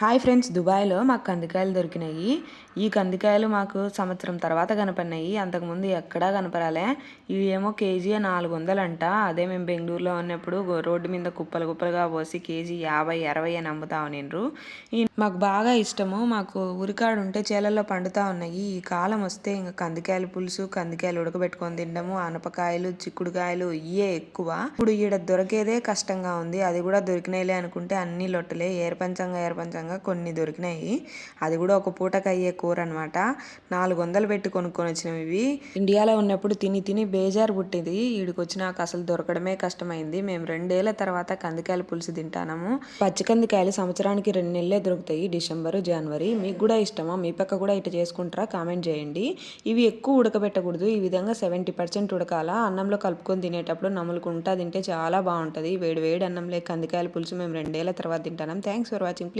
Hi friends దుబాయ్లో మాకు కందికాయలు దొరికినాయి. ఈ కందికాయలు మాకు సంవత్సరం తర్వాత కనపడినాయి. అంతకుముందు ఎక్కడా కనపరాలే ఇవి ఏమో కేజీ నాలుగు వందలంట. అదే మేము బెంగళూరులో ఉన్నప్పుడు రోడ్డు మీద కుప్పలు కుప్పలుగా పోసి కేజీ యాభై అరవై అని అమ్ముతా ఉనిండ్రు మాకు బాగా ఇష్టము. మాకు ఉరికాడు ఉంటే చేలల్లో పండుతా ఉన్నాయి. ఈ కాలం వస్తే ఇంకా కందికాయలు పులుసు కందికాయలు ఉడకబెట్టుకొని తినడము అనపకాయలు చిక్కుడుకాయలు ఇయే ఎక్కువ. ఇప్పుడు ఈడ దొరికేదే కష్టంగా ఉంది. అది కూడా దొరికినాయిలే అనుకుంటే అన్ని లొట్టలే. ఏర్పంచంగా ఏర్పంచంగా విధంగా కొన్ని దొరికినాయి. అది కూడా ఒక పూటకు అయ్యే కూర అనమాట నాలుగు వందలు పెట్టి కొనుక్కొని వచ్చినవి ఇవి. ఇండియాలో ఉన్నప్పుడు తిని తిని బేజారు పుట్టింది. ఈడికి వచ్చినాక అసలు దొరకడమే కష్టమైంది. మేము రెండేళ్ళ తర్వాత కందికాయల పులుసు తింటాము పచ్చి కందికాయలు సంవత్సరానికి రెండు నెలలే దొరుకుతాయి. డిసెంబర్ జనవరి. మీకు కూడా ఇష్టమా? మీ పక్క కూడా ఇటు చేసుకుంటారా? కామెంట్ చేయండి. ఇవి ఎక్కువ ఉడకబెట్టకూడదు. ఈ విధంగా సెవెంటీ పర్సెంట్ ఉడకాల? అన్నంలో కలుపుకొని తినేటప్పుడు నములుకుంటా తింటే చాలా బాగుంటుంది. వేడి వేడి అన్నంలో కందికాయల పులుసు మేము రెండేళ్ళ తర్వాత తింటాం థ్యాంక్స్ ఫర్ వాచింగ్. ప్లీజ్